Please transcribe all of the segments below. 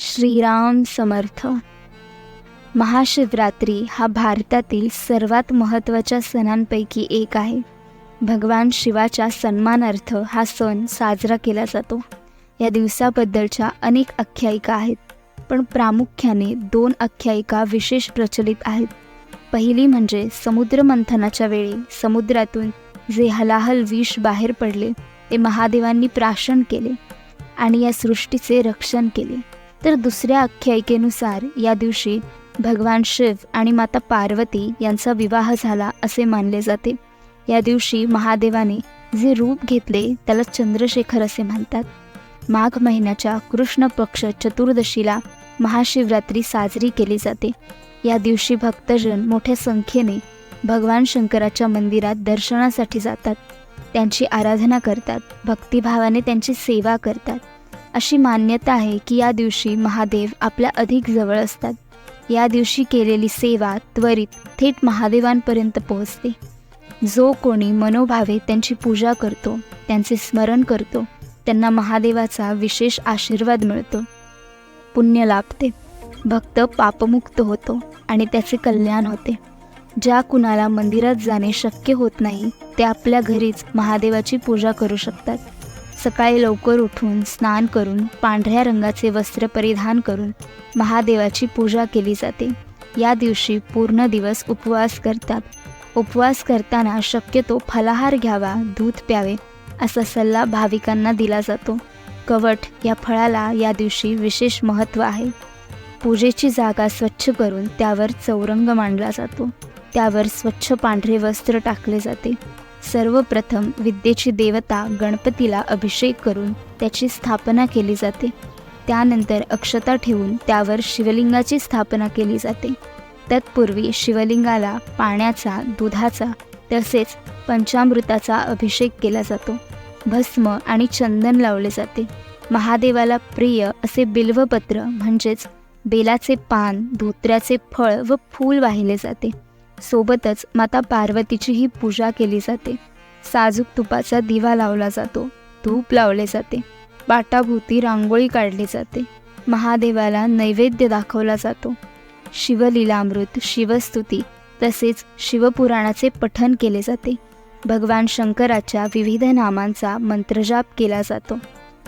श्रीराम समर्थ. महाशिवरात्री हा भारतातील सर्वात महत्त्वाच्या सणांपैकी एक आहे. भगवान शिवाच्या सन्मानार्थ हा सण साजरा केला जातो. या दिवसाबद्दलच्या अनेक आख्यायिका आहेत पण प्रामुख्याने दोन आख्यायिका विशेष प्रचलित आहेत. पहिली म्हणजे समुद्रमंथनाच्या वेळी समुद्रातून जे हलाहल विष बाहेर पडले ते महादेवांनी प्राशन केले आणि या सृष्टीचे रक्षण केले. तर दुसऱ्या आख्यायिकेनुसार या दिवशी भगवान शिव आणि माता पार्वती यांचा विवाह झाला असे मानले जाते. या दिवशी महादेवाने जे रूप घेतले त्याला चंद्रशेखर असे म्हणतात. माघ महिन्याच्या कृष्ण पक्ष चतुर्दशीला महाशिवरात्री साजरी केली जाते. या दिवशी भक्तजन मोठ्या संख्येने भगवान शंकराच्या मंदिरात दर्शनासाठी जातात. त्यांची आराधना करतात. भक्तिभावाने त्यांची सेवा करतात. अशी मान्यता आहे की या दिवशी महादेव आपल्या अधिक जवळ असतात. या दिवशी केलेली सेवा त्वरित थेट महादेवांपर्यंत पोहोचते. जो कोणी मनोभावे त्यांची पूजा करतो त्यांचे स्मरण करतो त्यांना महादेवाचा विशेष आशीर्वाद मिळतो. पुण्य लाभते. भक्त पापमुक्त होतो आणि त्याचे कल्याण होते. ज्या कुणाला मंदिरात जाणे शक्य होत नाही ते आपल्या घरीच महादेवाची पूजा करू शकतात. सकाळी लवकर उठून स्नान करून पांढऱ्या रंगाचे वस्त्र परिधान करून महादेवाची पूजा केली जाते. या दिवशी पूर्ण दिवस उपवास करतात. उपवास करताना शक्यतो फलाहार घ्यावा दूध प्यावे असा सल्ला भाविकांना दिला जातो. कवट या फळाला या दिवशी विशेष महत्त्व आहे. पूजेची जागा स्वच्छ करून त्यावर चौरंग मांडला जातो. त्यावर स्वच्छ पांढरे वस्त्र टाकले जाते. सर्वप्रथम विद्येची देवता गणपतीला अभिषेक करून त्याची स्थापना केली जाते. त्यानंतर अक्षता ठेवून त्यावर शिवलिंगाची स्थापना केली जाते. तत्पूर्वी शिवलिंगाला पाण्याचा दुधाचा तसेच पंचामृताचा अभिषेक केला जातो. भस्म आणि चंदन लावले जाते. महादेवाला प्रिय असे बिल्वपत्र म्हणजेच बेलाचे पान धोत्र्याचे फळ व फूल वाहिले जाते. सोबतच माता पार्वतीचीही पूजा केली जाते. साजूक तुपाचा दिवा लावला जातो धूप लावले जाते पाटाभोवती रांगोळी काढली जाते महादेवाला नैवेद्य दाखवला जातो. शिवलीलामृत शिवस्तुती तसेच शिवपुराणाचे पठन केले जाते. भगवान शंकराच्या विविध नामांचा मंत्रजाप केला जातो.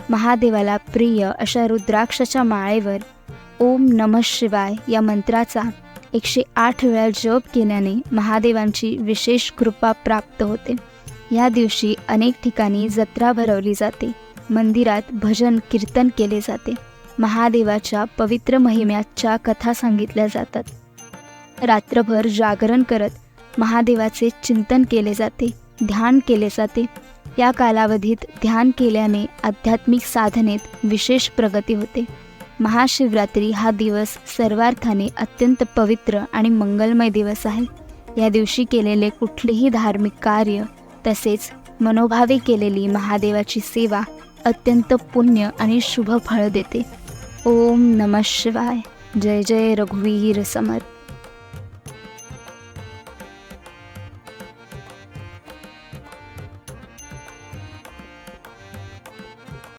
महादेवाला प्रिय अशा रुद्राक्षाच्या माळेवर ओम नमः शिवाय या मंत्राचा एकशे आठ वेळा जप केल्याने महादेवांची विशेष कृपा प्राप्त होते. या दिवशी अनेक ठिकाणी जत्रा भरवली जाते. मंदिरात भजन कीर्तन केले जाते. महादेवाच्या पवित्र महिम्याच्या कथा सांगितल्या जातात. रात्रभर जागरण करत महादेवाचे चिंतन केले जाते ध्यान केले जाते. या कालावधीत ध्यान केल्याने आध्यात्मिक साधनेत विशेष प्रगती होते. महाशिवरात्री हा दिवस सर्वार्थाने अत्यंत पवित्र आणि मंगलमय दिवस आहे. या दिवशी केलेले कुठलेही धार्मिक कार्य तसेच मनोभावे केलेली महादेवाची सेवा अत्यंत पुण्य आणि शुभ फळ देते. ओम नम शिवाय. जय जय रघुवीर समर्थ.